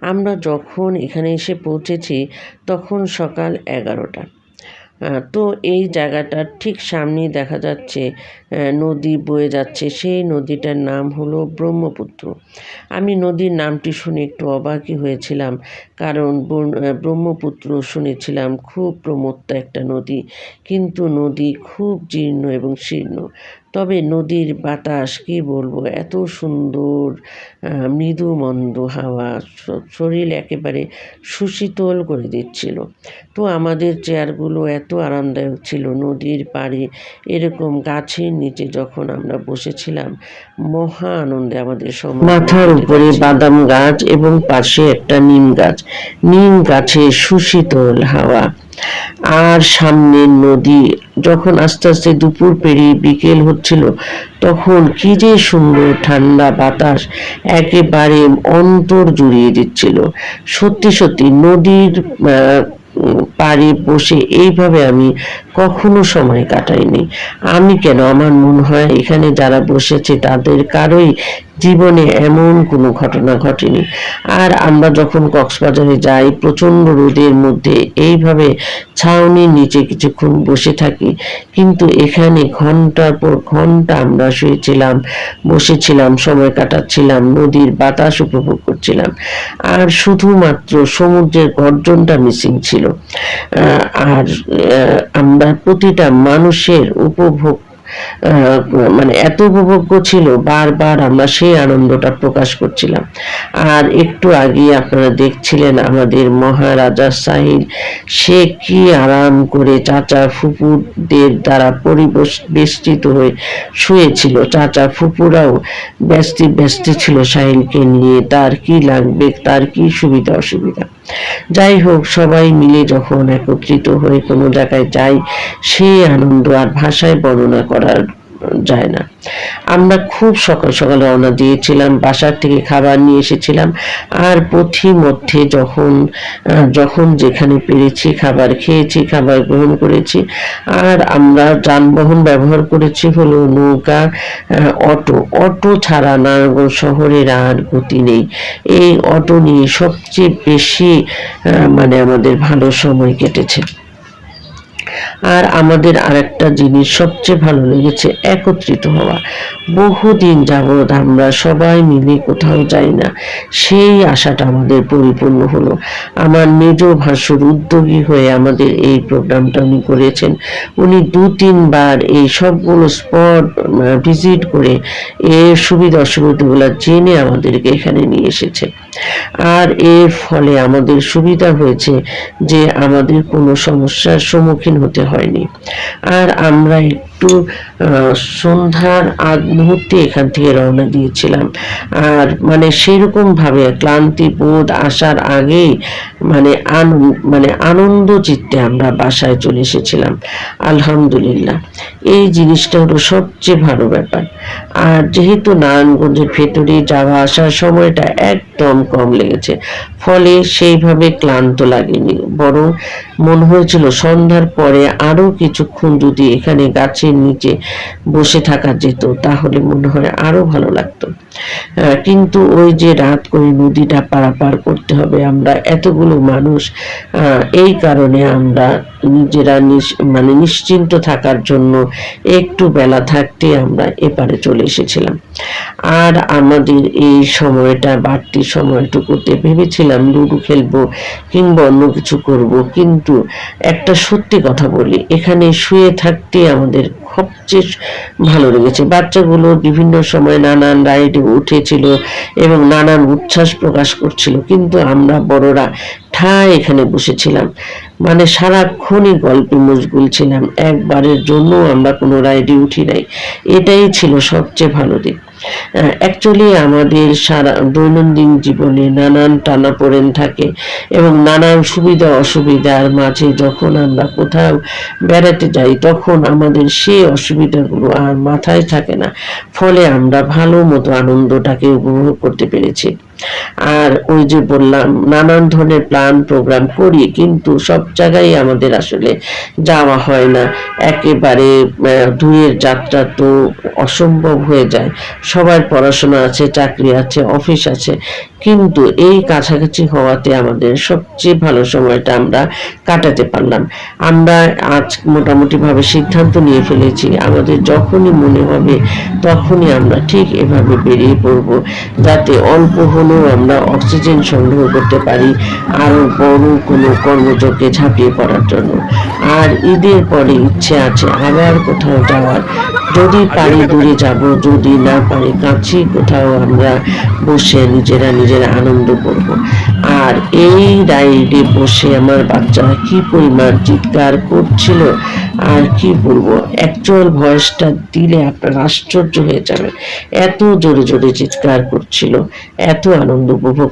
আমরা যখন এখানে এসে পৌঁছেছি তখন সকাল এগারোটা। তো এই জায়গাটার ঠিক সামনেই দেখা যাচ্ছে নদী বয়ে যাচ্ছে। সেই নদীটার নাম হলো ব্রহ্মপুত্র। আমি নদীর নামটি শুনে একটু অবাকই হয়েছিলাম কারণ ব্রহ্মপুত্র শুনেছিলাম খুব প্রমত্ত একটা নদী। কিন্তু নদী খুব জীর্ণ এবং শীর্ণ। তবে নদীর বাতাস কি বলব এত সুন্দর মৃদু মন্দ হাওয়া শরীর একেবারে সুশীতল করে দিচ্ছিল। তো আমাদের চেয়ারগুলো এত আরামদায়ক ছিল নদীর পাড়ে এরকম গাছের নিচে যখন আমরা বসেছিলাম মহা আনন্দে আমাদের সময় মাথার উপরে বাদাম গাছ এবং পাশে একটা নিম গাছ। নিম গাছে সুশীতল হাওয়া। আর সামনে নদী, যখন আস্তে আস্তে দুপুর পেরিয়ে বিকেল হচ্ছিল, তখন কি যে সুন্দর ঠান্ডা বাতাস একেবারে অন্তর জুড়িয়ে দিচ্ছিল। সত্যি সত্যি নদীর পাড়ে বসে এইভাবে আমি কখনো সময় কাটাইনি। আমি কেন, আমার মনে হয় এখানে যারা বসেছে তাদের কারোই জীবনে এমন কোনো ঘটনা ঘটেনি। আর আমরা যখন কক্সবাজারে যাই, প্রচণ্ড রোদের মধ্যে এইভাবে ছাউনির নিচে কিছুক্ষণ বসে থাকি। কিন্তু এখানে ঘণ্টার পর ঘণ্টা আমরা শুয়েছিলাম, বসেছিলাম, সময় কাটাচ্ছিলাম, নদীর বাতাস উপভোগ করছিলাম। আর শুধুমাত্র সমুদ্রের গর্জনটা মিসিং ছিল। আর আমরা প্রতিটা মানুষের উপভোগ মানে এত উপভোগ্য ছিল, বারবার আমরা সেই আনন্দটা প্রকাশ করছিলাম। আর একটু আগে আপনারা দেখছিলেন আমাদের মহারাজা সাহিল, সে কি আরাম করে চাচা ফুপুদের দ্বারা পরিবেশ বেষ্টিত হয়ে শুয়েছিল। চাচা ফুপুরাও ব্যস্তি ব্যস্ত ছিল সাহিলকে নিয়ে, তার কি লাগবে, তার কি সুবিধা অসুবিধা যাই হোক, সবাই মিলে যখন একত্রিত হয়ে কোনো জায়গায় যাই সেই আনন্দ আর ভাষায় বর্ণনা করার যায় না। আমরা খুব সকাল সকাল রওনা দিয়েছিলাম, বাসার থেকে খাবার নিয়ে এসেছিলাম আর পথি মধ্যে যখন যখন যেখানে পেরেছি খাবার খেয়েছি, খাবার গ্রহণ করেছি আর আমরা যানবাহন ব্যবহার করেছি হলো নৌকা অটো। অটো ছাড়া নারায়ণগঞ্জ শহরের আর গতি নেই। এই অটো নিয়ে সবচেয়ে বেশি মানে আমাদের ভালো সময় কেটেছে। আর আমাদের আরেকটা জিনিস সবচেয়ে ভালো লেগেছে, একত্রিত হওয়া। বহুদিন যাবৎ আমরা সবাই মিলে কোথাও যাই না, সেই আশাটা আমাদের পরিপূর্ণ হলো। আমার নিজ ভাষ্যর উদ্যোগী হয়ে আমাদের এই প্রোগ্রামটা উনি করেছেন। উনি দু, তিনবার এই সবগুলো স্পট ভিজিট করে এর সুবিধা অসুবিধাগুলো জেনে আমাদেরকে এখানে নিয়ে এসেছে। আর এর ফলে আমাদের সুবিধা হয়েছে যে আমাদের কোনো সমস্যার সম্মুখীন হতে হয়নি। আর আমরা একটু সন্ধ্যার আগ মুহূর্তে এখান থেকে রওনা দিয়েছিলাম। আর মানে সেরকম ভাবে ক্লান্তি বোধ আসার আগেই মানে মানে আনন্দ চিত্তে আমরা বাসায় চলে এসেছিলাম। আলহামদুলিল্লাহ। এই জিনিসটা হলো সবচেয়ে ভালো ব্যাপার। আর যেহেতু নারায়ণগঞ্জের ভেতরে যাওয়া আসার সময়টা একদম কম লেগেছে, ফলে সেইভাবে ক্লান্ত লাগেনি। বরং মনে হয়েছিল সন্ধ্যার পরে আরও কিছুক্ষণ যদি এখানে গাছের নিচে বসে থাকা যেত, তাহলে মনে হয় আরও ভালো লাগতো। কিন্তু ওই যে রাত করে নদীটা পারাপার করতে হবে, আমরা এতগুলো মানুষ এই কারণে আমরা নিজেরা মানে নিশ্চিন্ত থাকার জন্য একটু বেলা থাকতে আমরা এপারে চলে এসেছিলাম। আর আমাদের এই সময়টা, বাড়তি সময়টুকুতে ভেবেছিলাম লুডো খেলব কিংবা অন্য কিছু করব, কিন্তু একটা সত্যি কথা বলি, এখানে শুয়ে থাকতে আমাদের সবচেয়ে ভালো লেগেছে। বাচ্চাগুলো বিভিন্ন সময় নানান রাইডে উঠেছিল এবং নানান উচ্ছ্বাস প্রকাশ করছিল। কিন্তু আমরা বড়রা ঠায় এখানে বসেছিলাম? মানে সারাক্ষণই গল্পে মশগুল ছিলাম। একবারের জন্য আমরা কোনো রাইডে উঠি নাই। এটাই ছিল সবচেয়ে ভালো দিক। অ্যাকচুয়ালি আমাদের সারা দৈনন্দিন জীবনে নানান টানাপোড়েন থাকে এবং নানান সুবিধা অসুবিধার মাঝে যখন আমরা কোথাও বেড়াতে যাই, তখন আমাদের সেই অসুবিধাগুলো আর মাথায় থাকে না। ফলে আমরা ভালো মতো আনন্দটাকে উপভোগ করতে পেরেছি। আর ওই যে বললাম, নানান ধরনের প্ল্যান প্রোগ্রাম করি কিন্তু সব জায়গায় আমাদের আসলে যাওয়া হয় না। একেবারে দূরের যাত্রা তো অসম্ভব হয়ে যায়। সবার পড়াশোনা আছে, চাকরি আছে অফিস আছে। কিন্তু এই কাছাকাছি হওয়াতে আমাদের সবচেয়ে ভালো সময়টা আমরা কাটাতে পারলাম। আমরা আজ মোটামুটি ভাবে সিদ্ধান্ত নিয়ে ফেলেছি, আমাদের যখনই মনে হবে তখনই আমরা ঠিক এভাবে বেরিয়ে পড়ব, যাতে অল্প হলেও আমরা অক্সিজেন সংগ্রহ করতে পারি আরও বড় কোনো কর্মযোগে ঝাঁপিয়ে পড়ার জন্য। আর ঈদের পরে ইচ্ছে আছে আবার কোথাও যাওয়ার। যদি পারি দূরে যাব, যদি না পারি কাছে কোথাও আমরা বসে নিজেরা নিজেরা আনন্দ করব। আর এই রাইডে বসে আমার বাচ্চারা কি পরিমাণ চিৎকার করছিল, আর কি বলব? অ্যাকচুয়াল ভয়েসটা দিলে আপনার আশ্চর্য হয়ে যাবে। এত জোরে জোরে চিৎকার করছিল, এত আনন্দ উপভোগ